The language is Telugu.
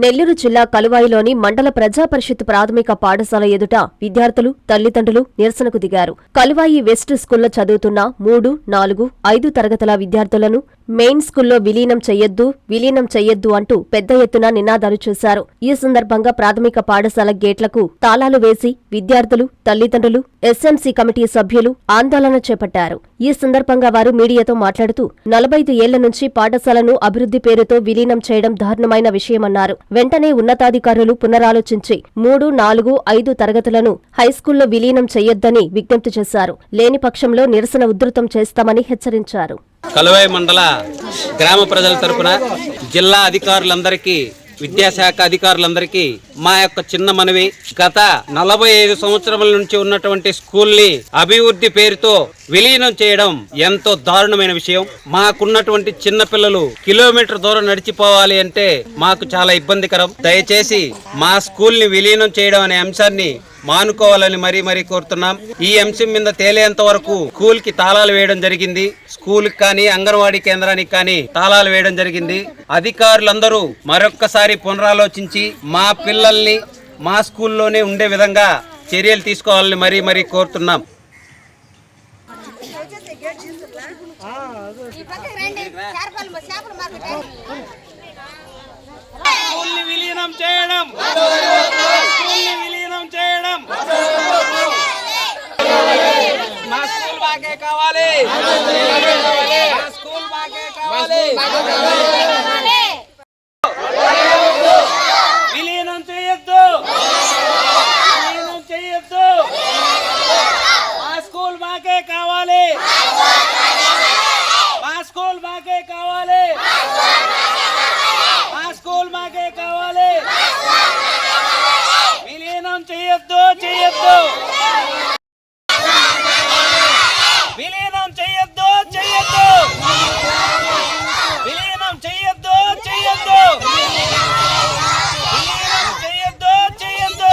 నెల్లూరు జిల్లా కలువాయిలోని మండల ప్రజా పరిషత్ ప్రాథమిక పాఠశాల ఎదుట విద్యార్థులు తల్లిదండ్రులు నిరసనకు దిగారు. కలువాయి వెస్ట్ స్కూల్లో చదువుతున్న మూడు నాలుగు ఐదు తరగతుల విద్యార్థులను మెయిన్ స్కూల్లో విలీనం చెయ్యొద్దు విలీనం చెయ్యొద్దు అంటూ పెద్ద ఎత్తున నినాదాలు చేశారు. ఈ సందర్భంగా ప్రాథమిక పాఠశాల గేట్లకు తాళాలు వేసి విద్యార్థులు తల్లిదండ్రులు ఎస్ఎంసీ కమిటీ సభ్యులు ఆందోళన చేపట్టారు. ఈ సందర్భంగా వారు మీడియాతో మాట్లాడుతూ నలభైదు ఏళ్ళ నుంచి పాఠశాలను అభివృద్ధి పేరుతో విలీనం చేయడం దారుణమైన విషయమన్నారు. వెంటనే ఉన్నతాధికారులు పునరాలోచించి మూడు నాలుగు ఐదు తరగతులను హైస్కూల్లో విలీనం చెయ్యొద్దని విజ్ఞప్తి చేశారు. లేని పక్షంలో నిరసన ఉధృతం చేస్తామని హెచ్చరించారు. కలువాయి మండల గ్రామ ప్రజల తరపున జిల్లా అధికారులందరికీ విద్యాశాఖ అధికారులందరికీ మా యొక్క చిన్న మనవి. గత నలభై ఐదు సంవత్సరముల నుంచి ఉన్నటువంటి స్కూల్ని అభివృద్ధి పేరుతో విలీనం చేయడం ఎంతో దారుణమైన విషయం. మాకున్నటువంటి చిన్న పిల్లలు కిలోమీటర్ దూరం నడిచిపోవాలి అంటే మాకు చాలా ఇబ్బందికరం. దయచేసి మా స్కూల్ని విలీనం చేయడం అనే అంశాన్ని మానుకోవాలని మరీ మరీ కోరుతున్నాం. ఈ అంశం మీద తేలేంత వరకు స్కూల్కి తాళాలు వేయడం జరిగింది. స్కూల్ కానీ అంగన్వాడీ కేంద్రానికి కానీ తాళాలు వేయడం జరిగింది. అధికారులందరూ మరొక్కసారి పునరాలోచించి మా పిల్లల్ని మా స్కూల్లోనే ఉండే విధంగా చర్యలు తీసుకోవాలని మరీ మరీ కోరుతున్నాం. రండి చేపలు చేపలు మార్కెట్ స్కూల్ని విలీనం చేయడం స్కూల్ని విలీనం చేయడం మాకే కావాలి. మా స్కూల్ బాగే కావాలి. విలీనం చేయొద్దు. విలీనం చేయొద్దు. మా స్కూల్ మాకే కావాలి. మా స్కూల్ మాకే కావాలి మా స్కూల్ మాకే కావాలి విలీనం చేయొద్దు చేయొద్దు విలీనం చేయొద్దు చేయొద్దు విలీనం చేయొద్దు చేయొద్దు విలీనం చేయొద్దు చేయొద్దు